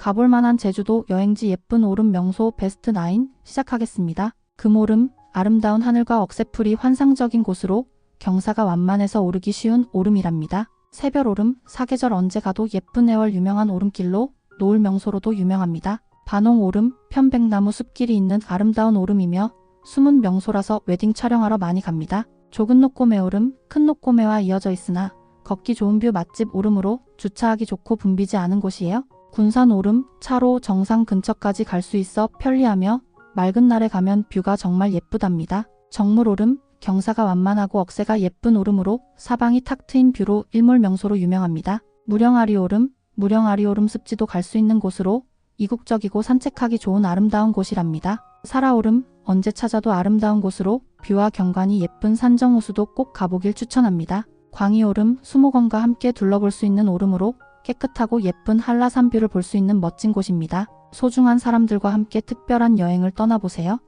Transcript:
가볼 만한 제주도 여행지 예쁜 오름 명소 베스트 9 시작하겠습니다. 금오름, 아름다운 하늘과 억새풀이 환상적인 곳으로 경사가 완만해서 오르기 쉬운 오름이랍니다. 새별 오름, 사계절 언제 가도 예쁜 애월 유명한 오름길로 노을 명소로도 유명합니다. 반홍 오름, 편백나무 숲길이 있는 아름다운 오름이며 숨은 명소라서 웨딩 촬영하러 많이 갑니다. 좁은 녹고매 오름, 큰 녹고매와 이어져 있으나 걷기 좋은 뷰 맛집 오름으로 주차하기 좋고 붐비지 않은 곳이에요. 군산 오름, 차로 정상 근처까지 갈 수 있어 편리하며 맑은 날에 가면 뷰가 정말 예쁘답니다. 정물 오름, 경사가 완만하고 억새가 예쁜 오름으로 사방이 탁 트인 뷰로 일몰 명소로 유명합니다. 무령아리 오름, 무령아리 오름 습지도 갈 수 있는 곳으로 이국적이고 산책하기 좋은 아름다운 곳이랍니다. 사라오름, 언제 찾아도 아름다운 곳으로 뷰와 경관이 예쁜 산정호수도 꼭 가보길 추천합니다. 광희오름, 수목원과 함께 둘러볼 수 있는 오름으로 깨끗하고 예쁜 한라산 뷰를 볼 수 있는 멋진 곳입니다. 소중한 사람들과 함께 특별한 여행을 떠나보세요.